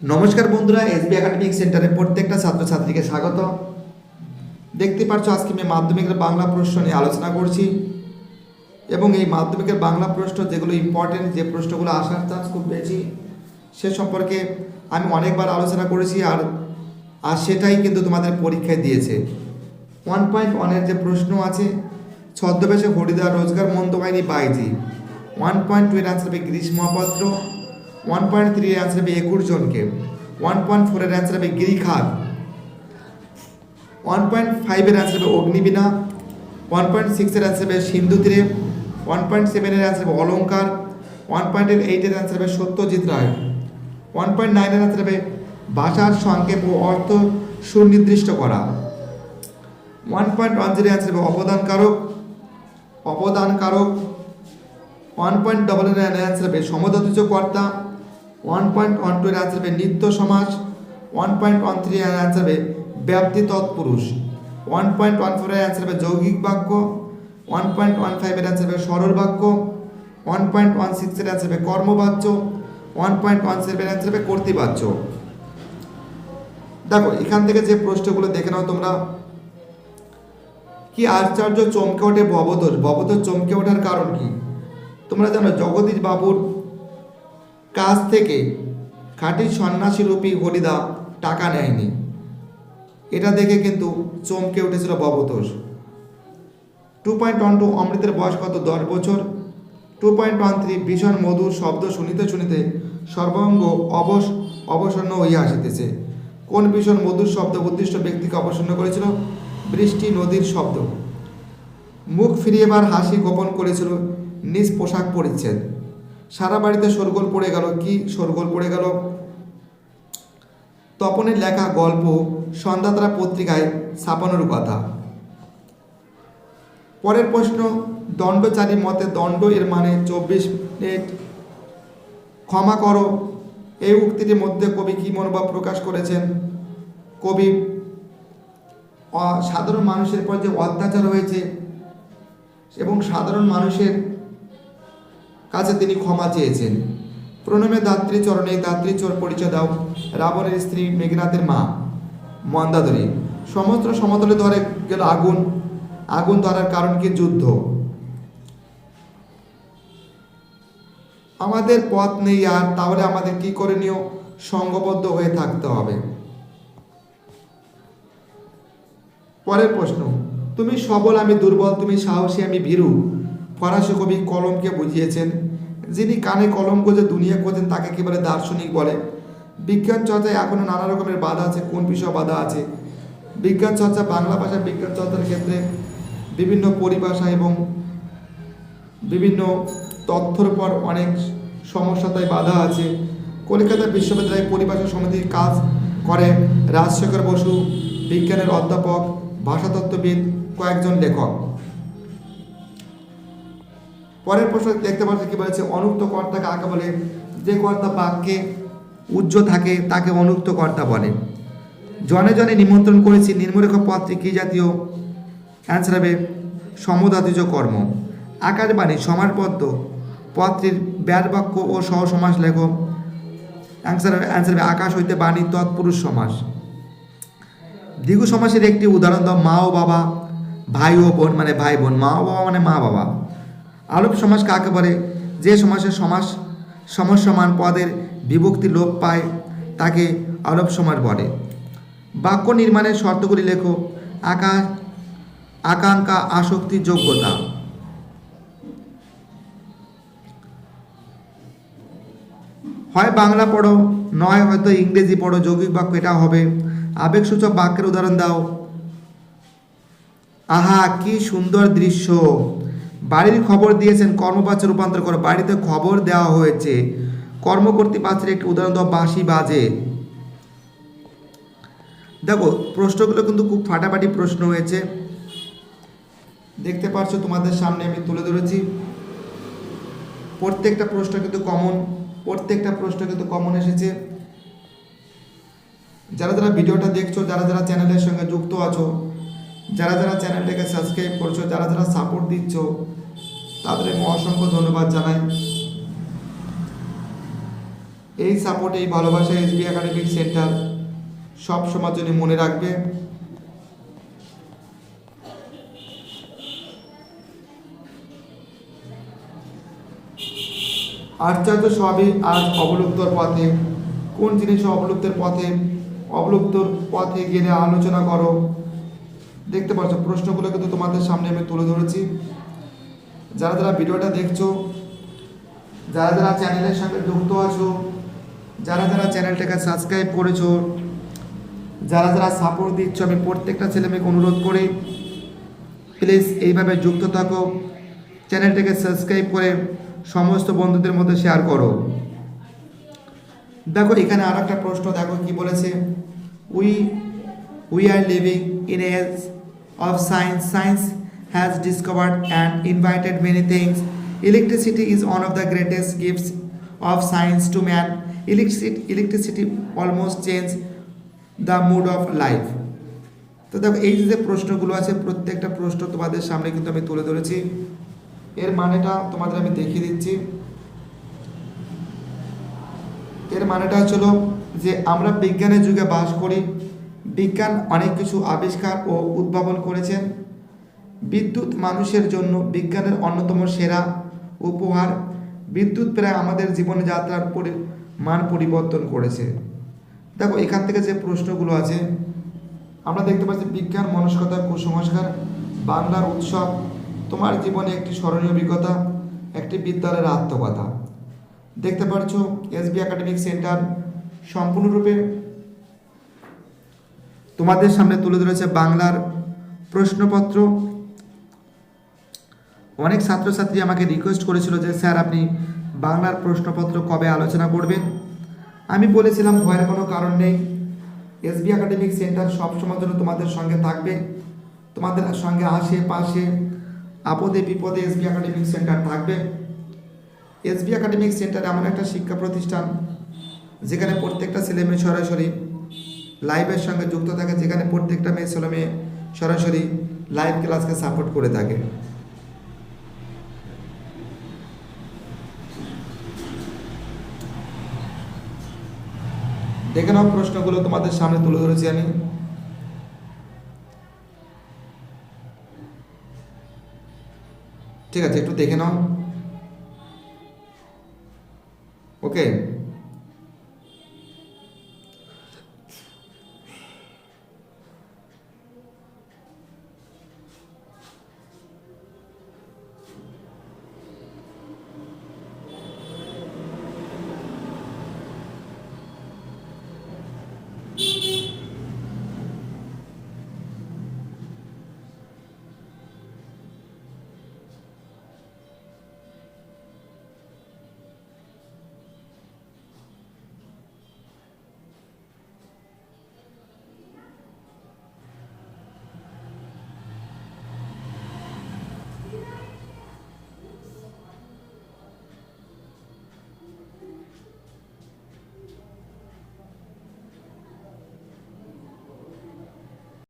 নমস্কার বন্ধুরা, SB academic সেন্টারে প্রত্যেকটা ছাত্রছাত্রীকে স্বাগত। দেখতে পাচ্ছ, আজকে আমি মাধ্যমিকের বাংলা প্রশ্ন নিয়ে আলোচনা করছি। এবং এই মাধ্যমিকের বাংলা প্রশ্ন যেগুলো ইম্পর্টেন্ট যে প্রশ্নগুলো আসার চান্স খুব বেশি, সে সম্পর্কে আমি অনেকবার আলোচনা করেছি আর আর সেটাই কিন্তু তোমাদের পরীক্ষায় দিয়েছে। ওয়ান পয়েন্ট ওয়ানের যে প্রশ্ন আছে, ছদ্মবেশে হরিদার রোজগার মন্দ হয়নি বাইজি ওয়ান পয়েন্ট টু এর অ্যান্সার হবে Girish Mahapatra one point three answer হবে একুশ জনকে ওয়ান পয়েন্ট ফোরের অ্যান্সার হবে গিরি খাদ ওয়ান পয়েন্ট ফাইভের অ্যান্সার হবে অগ্নিবীণা ওয়ান পয়েন্ট সিক্সের অ্যান্সার হবে সিন্ধু তীরে ওয়ান পয়েন্ট সেভেনের অ্যান্সার হবে অলঙ্কার ওয়ান পয়েন্ট এইটের অ্যান্সার হবে সত্যজিৎ রায় ওয়ান পয়েন্ট নাইনের অ্যান্সার হবে ভাষার সংক্ষেপ ও অর্থ সুনির্দিষ্ট করা one point one zero answer হবে অবদানকারক অবদানকারক ওয়ান পয়েন্ট ডবল অ্যান্সার হবে সমদাতুজ কর্তা ওয়ান পয়েন্ট ওয়ান টু এর অ্যান্সার হবে নিত্য সমাস ওয়ান পয়েন্ট ওয়ান থ্রি এর অ্যান্সার হবে ব্যাপ্তি তৎপুরুষ ওয়ান পয়েন্ট ওয়ান ফোর এর অ্যান্সার হবে যৌগিক বাক্য ওয়ান পয়েন্ট ওয়ান ফাইভের অ্যান্সার হবে সরল বাক্য ওয়ান পয়েন্ট ওয়ান সিক্সের অ্যান্সার হবে কর্মবাচ্য one point one seven answer হবে কর্তৃবাচ্য। দেখো, এখান থেকে যে প্রশ্নগুলো দেখে নাও তোমরা। কি আশ্চর্য চমকে ওঠে ভবদোষ ভবদোষ চমকে ওঠার কারণ কি? তোমরা জানো, জগদীশ বাবুর কাছ থেকে খাঁটি সন্ন্যাসী রূপী হরিদা টাকা নেয়নি। এটা দেখে কিন্তু চমকে উঠেছিল Bhabatosh two point one two অমৃতের বয়স কত? দশ বছর। টু পয়েন্ট ওয়ান থ্রি ভীষণ মধুর শব্দ শুনিতে শুনিতে সর্বাঙ্গ অবস অবসন্ন হইয়া আসিতেছে। কোন ভীষণ মধুর শব্দ উদ্দিষ্ট ব্যক্তিকে অবসন্ন করেছিল? বৃষ্টি নদীর শব্দ। মুখ ফিরিয়েবার হাসি গোপন করেছিল নিজ পোশাক পরিচ্ছেদ। সারা বাড়িতে শোরগোল পড়ে গেল, কি শোরগোল পড়ে গেল? তপনের লেখা গল্প সন্ধ্যাতারা পত্রিকায় ছাপানোর কথা। পরের প্রশ্ন, দণ্ডচারী মতে দণ্ড এর মানে চব্বিশ মিনিট। ক্ষমা করো, এই উক্তিটির মধ্যে কবি কী মনোভাব প্রকাশ করেছেন? কবি সাধারণ মানুষের পর যে অত্যাচার হয়েছে এবং সাধারণ মানুষের কাছে তিনি ক্ষমা চেয়েছেন। প্রণমে দাত্রী চরণে দাত্রী চর পরিচয় দাও, রাবণের স্ত্রী মেঘনাথের মা। মন্দাদরী সমস্ত সমতলে ধরে গেল আগুন। আগুন ধরার কারণ কি যুদ্ধ? আমাদের পথ নেই আর, তাহলে আমাদের কি করণীয়? সঙ্গবদ্ধ হয়ে থাকতে হবে। পরের প্রশ্ন, তুমি সবল, আমি দুর্বল, তুমি সাহসী, আমি ভীরু। ফরাসি কবি কলমকে বুঝিয়েছেন যিনি কানে কলম গোজে দুনিয়া খোঁজেন তাকে কি বলে দার্শনিক বলে? বিজ্ঞান চর্চায় এখনও নানা রকমের বাধা আছে, কোন বিষয়ে বাধা আছে? বিজ্ঞান চর্চা বাংলা ভাষা বিজ্ঞান চর্চার ক্ষেত্রে বিভিন্ন পরিভাষা এবং বিভিন্ন তথ্যর পর অনেক সমস্যা তাই বাধা আছে। কলকাতা বিশ্ববিদ্যালয় পরিভাষা সমিতির কাজ করে রাজশেখর বসু, বিজ্ঞানের অধ্যাপক, ভাষাতত্ত্ববিদ, কয়েকজন লেখক। পরের প্রশ্ন দেখতে পাচ্ছি কি বলেছে, অনুক্ত কর্তা কাকে বলে? যে কর্তা বাক্যে উজ্জ্ব থাকে, তাকে অনুক্ত কর্তা বলে। জনে জনে নিমন্ত্রণ করেছি নির্মরেখ পত্রে কি জাতীয়? অ্যান্সার হবে সমদাতিজ কর্ম। আকার বাণী সমারবদ্ধ পত্রের ব্যাট বাক্য ও সহ সমাস লেখো অ্যান্সার অ্যান্সার হবে, আকাশ হইতে বাণী, তৎপুরুষ সমাস। দ্বিগু সমাসের একটি উদাহরণ দাও, মা ও বাবা, ভাই ও বোন মানে ভাই বোন, মা ও বাবা মানে মা বাবা। আলোপ সমাস কাকে বলে? যে সমাসের সমাস সমসমান পদের বিভক্তি লোপ পায়, তাকে আলোপ সমাস বলে। বাক্য নির্মাণের শর্তগুলি লেখো, আকা, আকাঙ্ক্ষা, আসক্তি, যোগ্যতা। হয় বাংলা পড়ো, নয় হয়তো ইংরেজি পড়ো, যৌগিক বাক্য এটা হবে। আবেগসূচক বাক্যের উদাহরণ দাও। আহা, কি সুন্দর দৃশ্য। বাড়ির খবর দিয়েছেন কর্মপাত্রে রূপান্তর করে বাড়িতে খবর দেওয়া হয়েছে। কর্মকর্তী পাত্রের একটি উদাহরণ দাও, বাঁশি বাজে। দেখো, প্রশ্নগুলো কিন্তু খুব ফাটাফাটি প্রশ্ন হয়েছে। দেখতে পাচ্ছ তোমাদের সামনে আমি তুলে ধরেছি। প্রত্যেকটা প্রশ্ন কিন্তু কমন প্রত্যেকটা প্রশ্ন কিন্তু কমন এসেছে। যারা যারা ভিডিওটা দেখছ, যারা যারা চ্যানেলের সঙ্গে যুক্ত আছো, যারা যারা চ্যানেলটাকে সাবস্ক্রাইব করছ, যারা যারা সাপোর্ট দিচ্ছ তাদের আমি অসংখ্য ধন্যবাদ জানাই। এই সাপোর্ট এই ভালোবাসা এসবি একাডেমিক সেন্টার সব সময় জন্য মনে রাখবে আশ্চর্য সবই আজ অবলুপ্তর পথে, কোন জিনিস অবলুপ্তের পথে, অবলুপ্তর পথে গেলে আলোচনা করো। দেখতে পাচ্ছ প্রশ্নগুলো কিন্তু তোমাদের সামনে আমি তুলে ধরেছি। যারা যারা ভিডিওটা দেখছ, যারা যারা চ্যানেলের সঙ্গে যুক্ত আছো, যারা যারা চ্যানেলটাকে সাবস্ক্রাইব করেছ, যারা যারা সাপোর্ট দিচ্ছ, আমি প্রত্যেকটা ছেলে মেয়েকে অনুরোধ করি প্লিজ এইভাবে যুক্ত থাকো, চ্যানেলটাকে সাবস্ক্রাইব করে সমস্ত বন্ধুদের মধ্যে শেয়ার করো। দেখো, এখানে আর একটা প্রশ্ন, দেখো কি বলেছে we we are living in age of science science has discovered and invited many things electricity is one of the greatest gifts of science to man electricity electricity almost change the mood of life তো দেখো, এই যে প্রশ্নগুলো আছে, প্রত্যেকটা প্রশ্ন তোমাদের সামনে কিন্তু আমি তুলে ধরেছি। এর মানেটা তোমাদের আমি দেখিয়ে দিচ্ছি। এর মানেটা হচ্ছিল যে আমরা বিজ্ঞানের যুগে বাস করি। বিজ্ঞান অনেক কিছু আবিষ্কার ও উদ্ভাবন করেছেন। বিদ্যুৎ মানুষের জন্য বিজ্ঞানের অন্যতম সেরা উপহার। বিদ্যুৎ প্রায় আমাদের জীবনযাত্রার পরি, মান পরিবর্তন করেছে। দেখো, এখান থেকে যে প্রশ্নগুলো আছে, আমরা দেখতে পাচ্ছি বিজ্ঞান, মনস্কতা, কুসংস্কার, বাংলার উৎসব, তোমার জীবনে একটি স্মরণীয় অভিজ্ঞতা, একটি বিদ্যালয়ের আত্মকথা। দেখতে পাচ্ছ, এসবি একাডেমিক সেন্টার সম্পূর্ণরূপে তোমাদের সামনে তুলে ধরেছে বাংলার প্রশ্নপত্র। অনেক ছাত্রছাত্রী আমাকে রিকোয়েস্ট করেছিল যে, স্যার, আপনি বাংলার প্রশ্নপত্র কবে আলোচনা করবেন? আমি বলেছিলাম, ভয়ের কোনো কারণ নেই। এসবি একাডেমিক সেন্টার সবসময় জন্য তোমাদের সঙ্গে থাকবে। তোমাদের সঙ্গে আসে, পাশে, আপদে, বিপদে এসবি একাডেমিক সেন্টার থাকবে। এসবি একাডেমিক সেন্টার এমন একটা শিক্ষা প্রতিষ্ঠান, যেখানে প্রত্যেকটা ছেলে মেয়ে সরাসরি লাইভের সঙ্গে যুক্ত থাকে, যেখানে প্রত্যেকটা মেয়ে ছেলে মেয়ে সরাসরি লাইভ ক্লাসকে সাপোর্ট করে থাকে। দেখে নাও প্রশ্নগুলো তোমাদের সামনে তুলে ধরেছি আমি। ঠিক আছে একটু দেখে নাও। ওকে